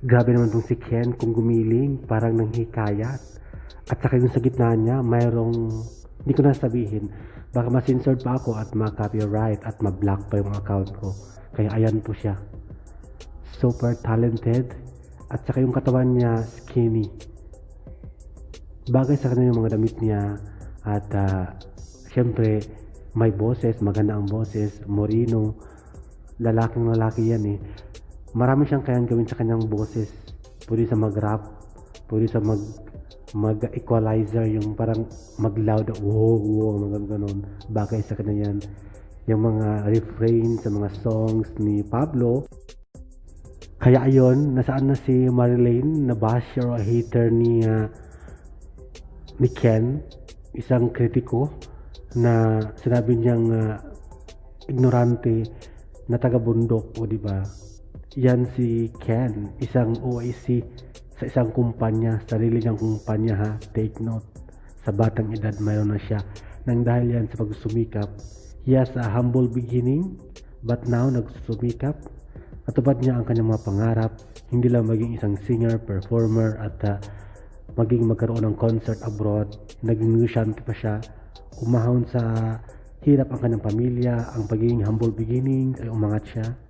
Grabe naman tong si Ken kung gumiling, parang nanghikayat. At saka yung sa gitna niya, mayroong, hindi ko na sabihin, baka masensored pa ako at ma-copyright at ma-block pa yung account ko. Kaya ayan po siya. Super talented. At saka yung katawan niya, skinny. Bagay sa kanya yung mga damit niya. At ah, syempre, may boses, maganda ang boses, morino, lalaking lalaki yan eh. Marami siyang kayang gawin sa kanyang boses. Pwede sa mag-rap, pwede sa mag mag-equalizer, yung parang mag-loud, wow, wow, mga ganun. Bagay sa kanya yan. Yung mga refrain sa mga songs ni Pablo. Kaya ayon, nasaan na si Marilyn na basher o hater ni ah, ni Ken, isang kritiko na sinabi niyang ah, ignorante na taga-bundok o di ba? Yan si Ken, isang OIC sa isang kumpanya, sarili niyang kumpanya ha, take note. Sa batang edad mayroon na siya. Nang dahil yan sa pagsumikap, he has a humble beginning, but now nagsusumikap. Natupad niya ang kanyang mga pangarap, hindi lang maging isang singer, performer, at ah, maging magkaroon ng concert abroad. Naging musician pa siya. Umahon sa hirap ang kanyang pamilya, ang pagiging humble beginning, ay umangat siya.